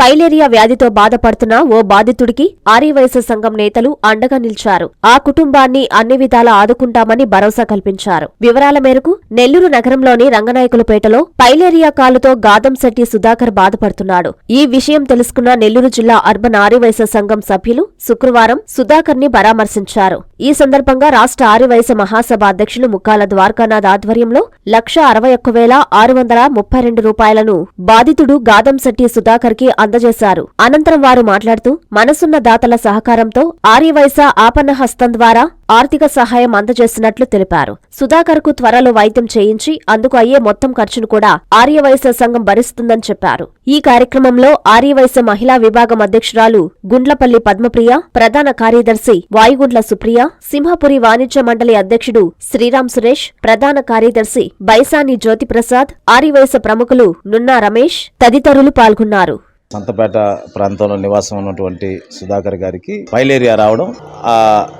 Filaria వ్యాధితో బాధపడుతున్న ఓ బాధితుడికి ఆర్యవైశ్య సంఘం నేతలు అండగా నిలిచారు. ఆ కుటుంబాన్ని అన్ని విధాలా ఆదుకుంటామని భరోసా కల్పించారు. వివరాల మేరకు నెల్లూరు నగరంలోని రంగనాయకులపేటలో పైలేరియా కాలుతో గాదం శెట్టి సుధాకర్ బాధపడుతున్నాడు. ఈ విషయం తెలుసుకున్న నెల్లూరు జిల్లా అర్బన్ ఆర్యవైశ్య సంఘం సభ్యులు శుక్రవారం సుధాకర్ని పరామర్శించారు. ఈ సందర్భంగా రాష్ట్ర ఆర్యవైశ్య మహాసభ అధ్యక్షులు ముక్కాల ద్వారకానాథ్ ఆధ్వర్యంలో లక్ష అరవై ఒక్క వేల ఆరు వందల ముప్పై రెండు రూపాయలను బాధితుడు గాదంశెట్టి సుధాకర్కి అందజేశారు. అనంతరం వారు మాట్లాడుతూ మనసున్న దాతల సహకారంతో ఆర్యవైశ్య ఆపన్న హస్తం ద్వారా ఆర్థిక సహాయం అందజేస్తున్నట్లు తెలిపారు. సుధాకర్కు త్వరలో వైద్యం చేయించి అందుకు అయ్యే మొత్తం ఖర్చును కూడా ఆర్యవైశ్య సంఘం భరిస్తుందని చెప్పారు. ఈ కార్యక్రమంలో ఆర్యవైశ్య మహిళా విభాగం అధ్యక్షురాలు గుండ్లపల్లి పద్మప్రియ ప్రధాన కార్యదర్శి వాయుగుండ్ల సుప్రియ సింహపురి వాణిజ్య మండలి అధ్యక్షుడు శ్రీరామ్ సురేష్ ప్రధాన కార్యదర్శి బైసాని జ్యోతిప్రసాద్ ఆర్యవైశ్య ప్రముఖులు నున్నా రమేష్ తదితరులు పాల్గొన్నారు. సంతపేట ప్రాంతంలో నివాసం ఉన్నటువంటి సుధాకర్ గారికి పైలేరియా రావడం ఆ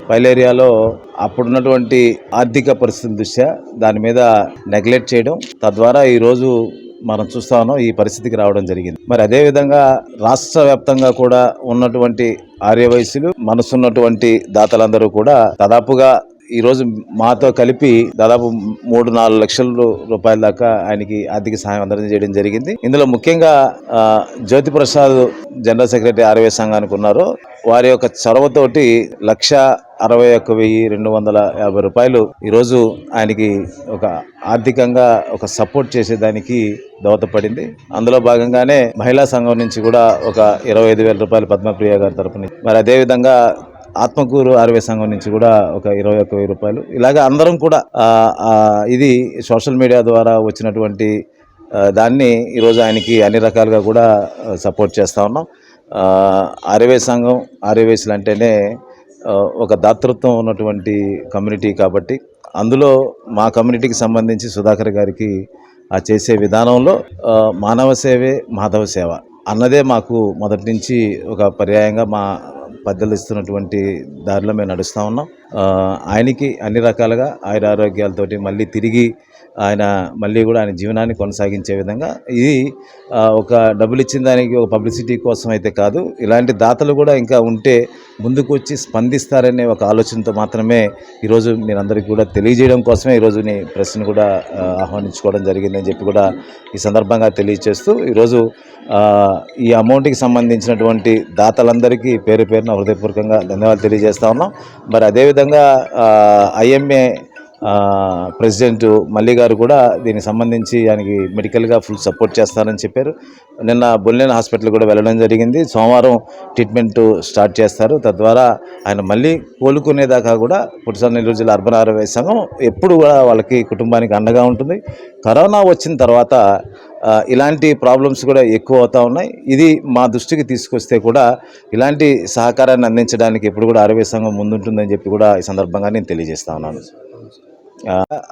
పైలేరియాలో అప్పుడున్నటువంటి ఆర్థిక పరిస్థితుల దృష్ట్యా దాని మీద నెగ్లెక్ట్ చేయడం తద్వారా ఈరోజు మనం చూస్తా ఉన్నాం ఈ పరిస్థితికి రావడం జరిగింది. మరి అదే విధంగా రాష్ట్ర వ్యాప్తంగా కూడా ఉన్నటువంటి ఆర్యవయసులు మనసున్నటువంటి దాతలందరూ కూడా దాదాపుగా ఈరోజు మాతో కలిపి దాదాపు మూడు నాలుగు లక్షల రూపాయల దాకా ఆయనకి ఆర్థిక సహాయం అందజేయడం జరిగింది. ఇందులో ముఖ్యంగా జ్యోతిప్రసాద్ జ్యోతి ప్రసాద్ జనరల్ సెక్రటరీ ఆర్వే సంఘానికి ఉన్నారు. వారి యొక్క చొరవతోటి లక్ష అరవై ఒక్క వెయ్యి రెండు వందల యాభై రూపాయలు ఈరోజు ఆయనకి ఒక ఆర్థికంగా ఒక సపోర్ట్ చేసేదానికి దోహదపడింది. అందులో భాగంగానే మహిళా సంఘం నుంచి కూడా ఒక ఇరవై ఐదు వేల రూపాయలు పద్మప్రియ గారి తరపున. మరి అదేవిధంగా ఆత్మకూరు ఆర్వే సంఘం నుంచి కూడా ఒక ఇరవై ఒక్క వెయ్యి రూపాయలు. ఇలాగ అందరం కూడా ఇది సోషల్ మీడియా ద్వారా వచ్చినటువంటి దాన్ని ఈరోజు ఆయనకి అన్ని రకాలుగా కూడా సపోర్ట్ చేస్తూ ఉన్నాం. ఆ, ఆర్యవే సంఘం ఆర్యవేసులు అంటేనే ఒక దాతృత్వం ఉన్నటువంటి కమ్యూనిటీ కాబట్టి అందులో మా కమ్యూనిటీకి సంబంధించి సుధాకర్ గారికి ఆ చేసే విధానంలో మానవ సేవే మాధవ సేవ. అన్నదే మాకు మొదటి నుంచి ఒక పర్యాయంగా మా పెద్దలు ఇస్తున్నటువంటి దారిలో మేము నడుస్తూ ఉన్నాం. ఆయనకి అన్ని రకాలుగా ఆయుర ఆరోగ్యాలతోటి మళ్ళీ తిరిగి ఆయన మళ్ళీ కూడా ఆయన జీవనాన్ని కొనసాగించే విధంగా ఇది ఒక డబ్బులు ఇచ్చిన దానికి ఒక పబ్లిసిటీ కోసం అయితే కాదు. ఇలాంటి దాతలు కూడా ఇంకా ఉంటే ముందుకు వచ్చి స్పందిస్తారనే ఒక ఆలోచనతో మాత్రమే ఈరోజు నేను అందరికీ కూడా తెలియజేయడం కోసమే ఈరోజు నీ ప్రశ్న కూడా ఆహ్వానించుకోవడం జరిగిందని చెప్పి కూడా ఈ సందర్భంగా తెలియజేస్తూ ఈరోజు ఈ అమౌంట్కి సంబంధించినటువంటి దాతలందరికీ పేరు పేరున హృదయపూర్వకంగా ధన్యవాదాలు తెలియజేస్తా ఉన్నాం. మరి అదేవిధంగా ఐఎంఏ ప్రెసిడెంట్ మల్లి గారు కూడా దీనికి సంబంధించి ఆయనకి మెడికల్గా ఫుల్ సపోర్ట్ చేస్తారని చెప్పారు. నిన్న బొల్లెన్ హాస్పిటల్ కూడా వెళ్ళడం జరిగింది. సోమవారం ట్రీట్మెంట్ స్టార్ట్ చేస్తారు. తద్వారా ఆయన మళ్ళీ కోలుకునేదాకా కూడా పుట్టుసల నెల్లూరు జిల్లా అర్బన్ ఆరోగ్య సంఘం ఎప్పుడు కూడా వాళ్ళకి కుటుంబానికి అండగా ఉంటుంది. కరోనా వచ్చిన తర్వాత ఇలాంటి ప్రాబ్లమ్స్ కూడా ఎక్కువ అవుతూ ఉన్నాయి. ఇది మా దృష్టికి తీసుకొస్తే కూడా ఇలాంటి సహకారాన్ని అందించడానికి ఎప్పుడు కూడా ఆరోగ్య సంఘం ముందుంటుందని చెప్పి కూడా ఈ సందర్భంగా నేను తెలియజేస్తా ఉన్నాను.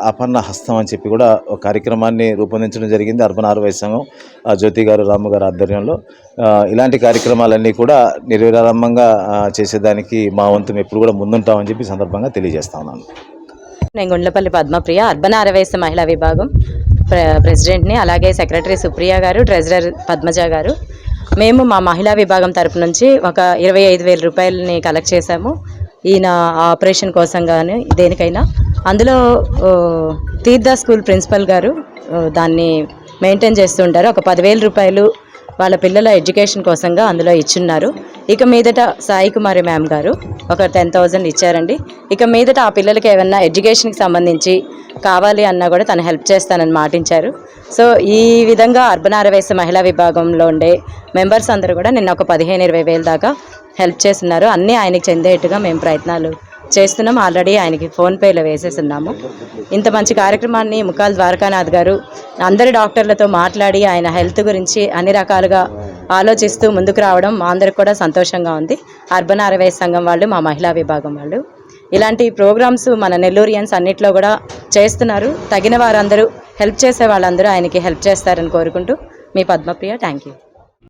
అపర్ణ హస్తం అని చెప్పి కూడా ఒక కార్యక్రమాన్ని రూపొందించడం జరిగింది అర్బన్ ఆరువై సంఘం జ్యోతి గారు రాము గారు ఆధ్వర్యంలో. ఇలాంటి కార్యక్రమాలన్నీ కూడా నిర్విరారంభంగా చేసేదానికి మా వంతు ఎప్పుడు కూడా ముందుంటామని చెప్పి సందర్భంగా తెలియజేస్తా ఉన్నాను. నేను గుండ్లపల్లి పద్మప్రియ అర్బన్ ఆరవేస మహిళా విభాగం ప్ర ప్రెసిడెంట్ని అలాగే సెక్రటరీ సుప్రియ గారు ట్రెజరర్ పద్మజ గారు. మేము మా మహిళా విభాగం తరపు నుంచి ఒక ఇరవై ఐదు వేల రూపాయలని కలెక్ట్ చేశాము. ఈయన ఆపరేషన్ కోసం కానీ దేనికైనా అందులో తీర్థ స్కూల్ ప్రిన్సిపల్ గారు దాన్ని మెయింటైన్ చేస్తుంటారు. ఒక పదివేల రూపాయలు వాళ్ళ పిల్లల ఎడ్యుకేషన్ కోసంగా అందులో ఇచ్చున్నారు. ఇక మీదట సాయి కుమారి మ్యామ్ గారు ఒక టెన్ థౌజండ్ ఇచ్చారండి. ఇక మీదట ఆ పిల్లలకి ఏమన్నా ఎడ్యుకేషన్కి సంబంధించి కావాలి అన్నా కూడా తను హెల్ప్ చేస్తానని మాటించారు. సో ఈ విధంగా అర్బన్ ఆరవేశ మహిళా విభాగంలో ఉండే మెంబర్స్ అందరూ కూడా నిన్న ఒక పదిహేను ఇరవై వేల దాకా హెల్ప్ చేస్తున్నారు. అన్నీ ఆయనకి చెందేట్టుగా మేము ప్రయత్నాలు చేస్తున్నాం. ఆల్రెడీ ఆయనకి ఫోన్పేలో వేసేస్తున్నాము. ఇంత మంచి కార్యక్రమాన్ని ముఖాల్ ద్వారకానాథ్ గారు అందరి డాక్టర్లతో మాట్లాడి ఆయన హెల్త్ గురించి అన్ని రకాలుగా ఆలోచిస్తూ ముందుకు రావడం మా అందరికి కూడా సంతోషంగా ఉంది. అర్బన్ ఆరవై సంఘం వాళ్ళు మా మహిళా విభాగం వాళ్ళు. ఇలాంటి ప్రోగ్రామ్స్ మన నెల్లూరియన్స్ అన్నిట్లో కూడా చేస్తున్నారు. తగిన వారందరూ హెల్ప్ చేసే వాళ్ళందరూ ఆయనకి హెల్ప్ చేస్తారని కోరుకుంటూ మీ పద్మప్రియ థ్యాంక్ యూ